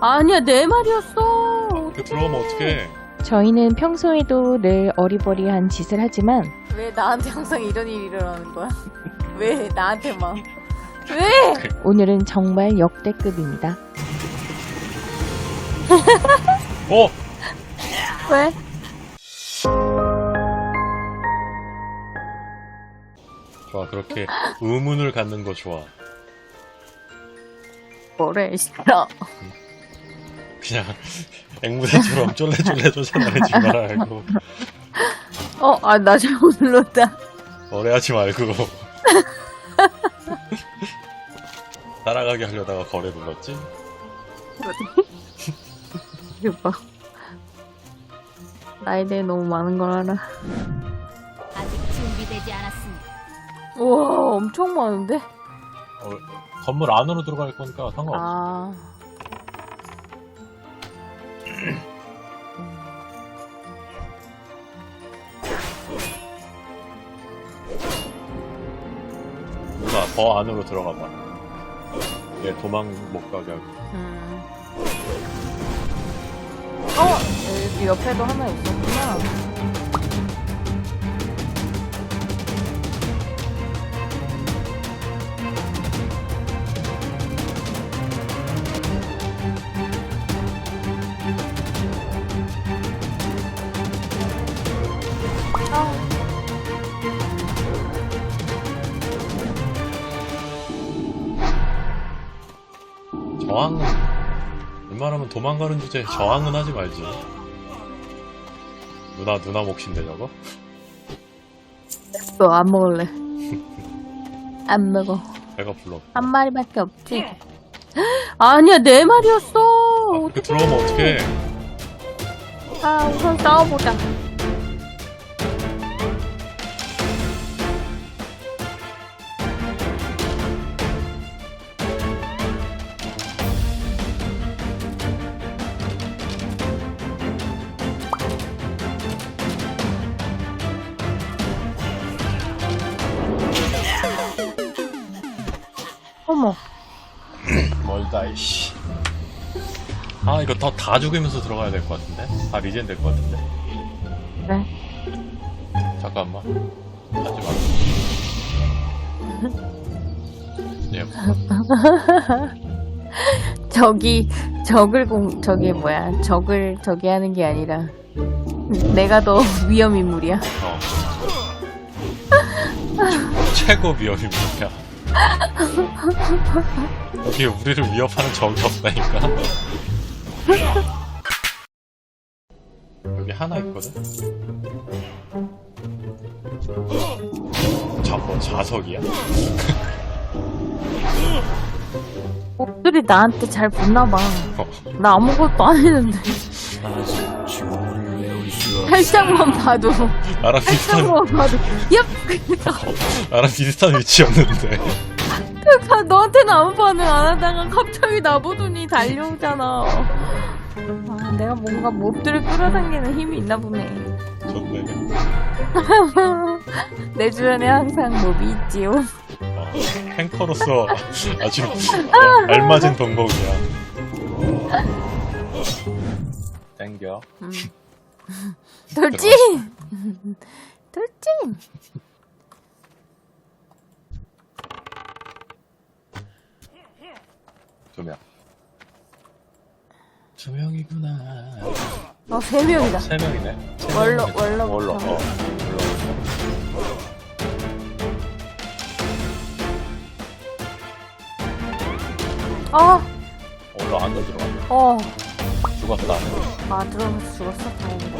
아니야, 내 말이었어. 그 들어가면 어떡해. 저희는 평소에도 늘 어리버리한 짓을 하지만 왜 나한테 항상 이런 일이 일어나는 거야? 왜 나한테만? 왜? 오늘은 정말 역대급입니다. 어! 왜? 좋아, 그렇게 의문을 갖는 거 좋아. 뭐래, 싫어. 그냥 앵무새처럼 쫄래쫄래 쫓아다니지 말고 어, 아, 나 잘못 눌렀다. 거래하지 말고 따라가게 하려다가 거래 눌렀지? 이거 봐. 나에 대해 너무 많은 걸 알아. 아직 준비되지 않았습니다. 우와, 엄청 많은데? 어, 건물 안으로 들어갈 거니까 상관없어. 아. 누나 더 안으로 들어가 봐. 얘 도망 못 가게 하고. 음. 어, 여기 옆에도 하나 있었구나. 저항은 웬만하면 도망가는 주제에 저항은 하지 말지. 누나 누나 몫인데 저거? 너안 먹을래. 안 먹어. 배가 불러. 한 마리밖에 없지? 아니야, 내 말이었어. 아, 그 들어오면 어떡해. 아, 우선 싸워보자. 멀다 이씨. 아 이거 더다 죽이면서 들어가야 될 것 같은데? 다 리젠 될 것 같은데? 그래. 잠깐만. 하지 마. 예, 저기, 적을 공, 저기 뭐야, 적을 저기 하는 게 아니라, 내가 더 위험 인물이야. 어. 최고 위협이 뭐야? 여기 우리를 위협하는 적이 없다니까. 여기 하나 있거든. 저거 자석이야. 몹들이 나한테 잘 붙나 봐. 어. 나 아무것도 안 했는데. 살짝만 봐도, 나랑 비슷한 살짝만 봐도, 얍! 나랑 비슷한 위치였는데. 그러니까 너한테는 아무 반응 안 하다가 갑자기 나보더니 달려오잖아. 아, 내가 뭔가 몹들을 끌어당기는 힘이 있나 보네. 좋네. 내 주변에 항상 몹이 있지요. 어, 탱커로서 아주 어, 알맞은 동공이야. 땡겨. 음. 돌진! 돌진! 두 명. 두 명이구나. 어, 세 명이다. 세 명이네. 세 원로, 명이네. 원로부터. 원로. 어. 원로. 아, 원로 안으로 들어갔네. 어. 죽었다. 아, 들어가서 죽었어? 다행이다.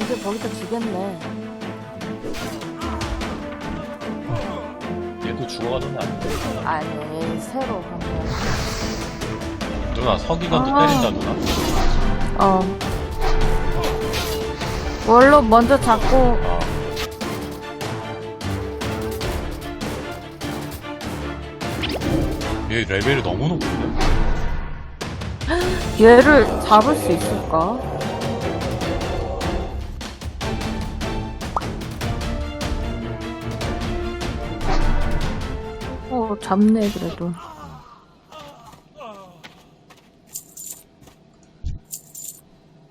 이제 거기다 죽였네. 얘도 죽어가는 애 아닌데. 아니, 새로 한 거. 누나 서기관도 아. 때린다 누나. 어. 원로 먼저 잡고 아. 얘 레벨이 너무 높은데. 얘를 잡을 수 있을까? 어, 잡네, 그래도.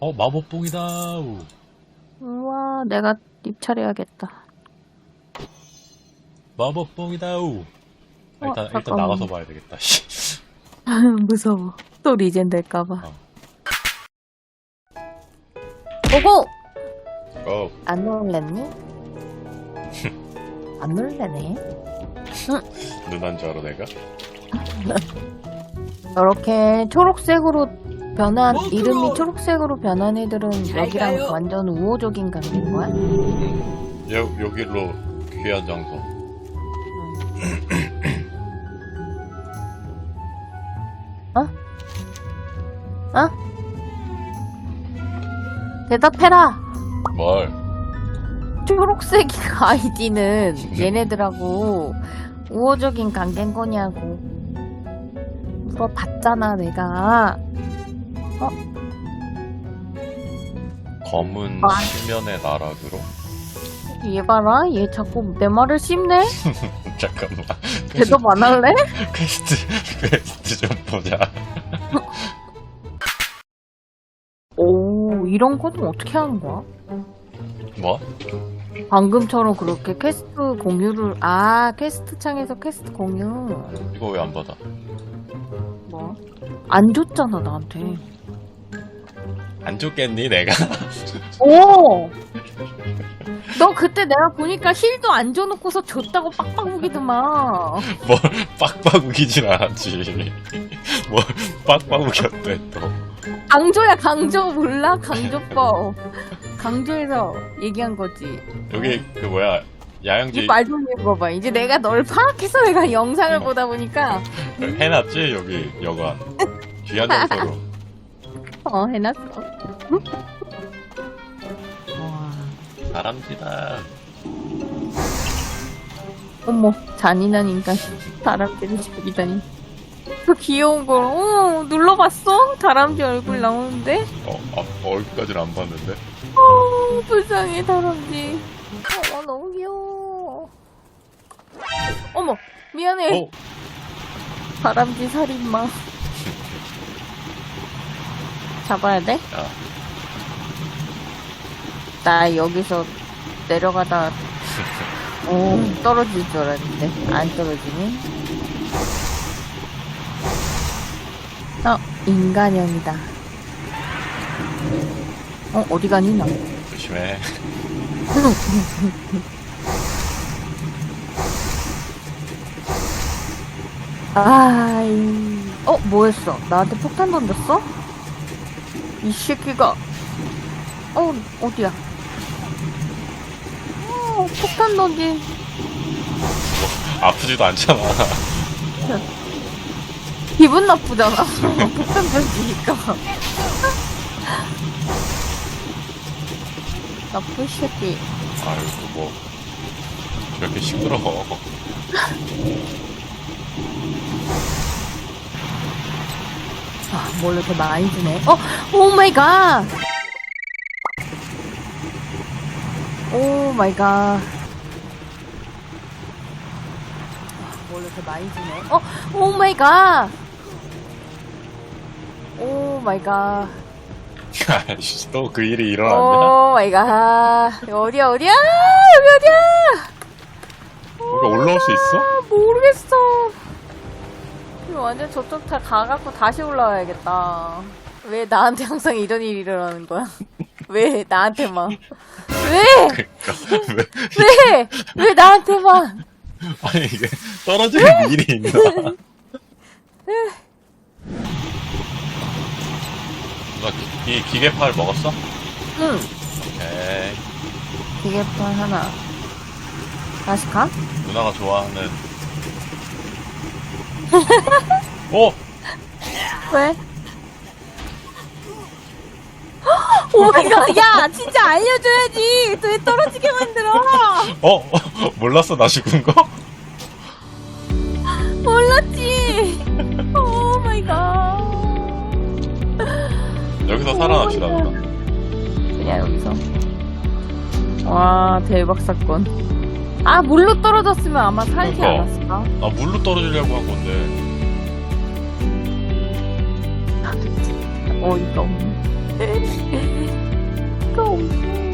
어 마법봉이다. 우와, 내가 입찰해야겠다. 마법봉이다. 어, 일단 일단 잠깐만. 나가서 봐야 되겠다. 씨. 무서워. 또 리젠 될까봐. 어. 오고! 고. 안 놀랬니? 안 놀래네. 누난 줄 알아 내가? 이렇게 초록색으로 변한, 이름이 초록색으로 변한 애들은 여기랑 완전 우호적인 관계인 거야? 여 여기로 귀한 장소. 어? 대답해라! 뭘? 초록색 아이디는 얘네들하고 우호적인 관계인 거냐고 물어봤잖아 내가 검은 아. 시면의 나락으로? 얘 봐라 얘 자꾸 내 말을 씹네 잠깐만. 대답 안 할래? 퀘스트 퀘스트 좀 보자. 오 이런 거는 어떻게 하는 거야? 뭐? 방금처럼 그렇게 퀘스트 공유를 아 퀘스트 창에서 퀘스트 공유 이거 왜 안 받아? 뭐? 안 줬잖아 나한테 안 줬겠니 내가? 오! 너 그때 내가 보니까 힐도 안 줘놓고서 줬다고 빡빡 우기더만. 뭘 빡빡 우기진 않았지. 뭘 빡빡 우겼대 또. 강조야, 강조 몰라? 강조법. 강조해서 얘기한 거지. 여기 그 뭐야 야영지 이말 돌리는 거 봐. 이제 내가 널 파악해서 내가 영상을 보다 보니까, 해놨지 여기 여관. 귀한 장소로. 어, 해놨어. 다람쥐다. 어머, 잔인한 인간. 다람쥐를 죽이다니. 그 귀여운 걸, 어, 눌러봤어? 다람쥐 얼굴 나오는데? 어, 아, 얼굴까지는 안 봤는데. 어, 불쌍해, 다람쥐. 어머, 너무 귀여워. 어머, 미안해. 어, 다람쥐 살인마. 잡아야 돼? 야, 나 여기서 내려가다, 오, 떨어질 줄 알았는데. 안 떨어지네. 어, 인간형이다. 어, 어디 가니, 나? 조심해. 아 이, 어, 뭐 했어? 나한테 폭탄 던졌어? 이 새끼가. 어, 어디야? 어, 폭탄 던진. 아프지도 않잖아. 기분 나쁘잖아. 폭탄 던지니까. 나쁜 새끼. 아이고 뭐 저렇게 시끄러워. 아, 뭘 이렇게 많이 주네. 어, 오 마이 갓. 오 마이 갓. 아, 뭘 이렇게 많이 주네. 어, 오 마이 갓. 오 마이 갓. 아이씨 또 그 일이 일어났냐? 오 마이 갓. 어디야, 어디야? 여기 어디야? 여기 올라올 수 있어? 아, 모르겠어. 이거 완전 저쪽 다 가갖고 다시 올라와야겠다. 왜 나한테 항상 이런 일이 일어나는 거야? 왜 나한테만? 왜? 그러니까 왜 왜? 왜 나한테만? 아니 이게 떨어지는 일이 있나? 나 기, 이 기계팔 먹었어? 응. 오케이. 기계판 하나. 다시 가? 누나가 좋아하는. 오! 왜? 오마이갓, 야, 진짜 알려줘야지. 왜 떨어지게 만들어? 어? 몰랐어 나 죽은 거? 몰랐지. 오 마이 갓. 여기서 살아납시다 누나 그냥 여기서. 와, 대박 사건. 아, 물로 떨어졌으면 아마 살지 그러니까. 않았을까? 아 물로 떨어지려고 한 건데 어이가 없네. 어이가 없네.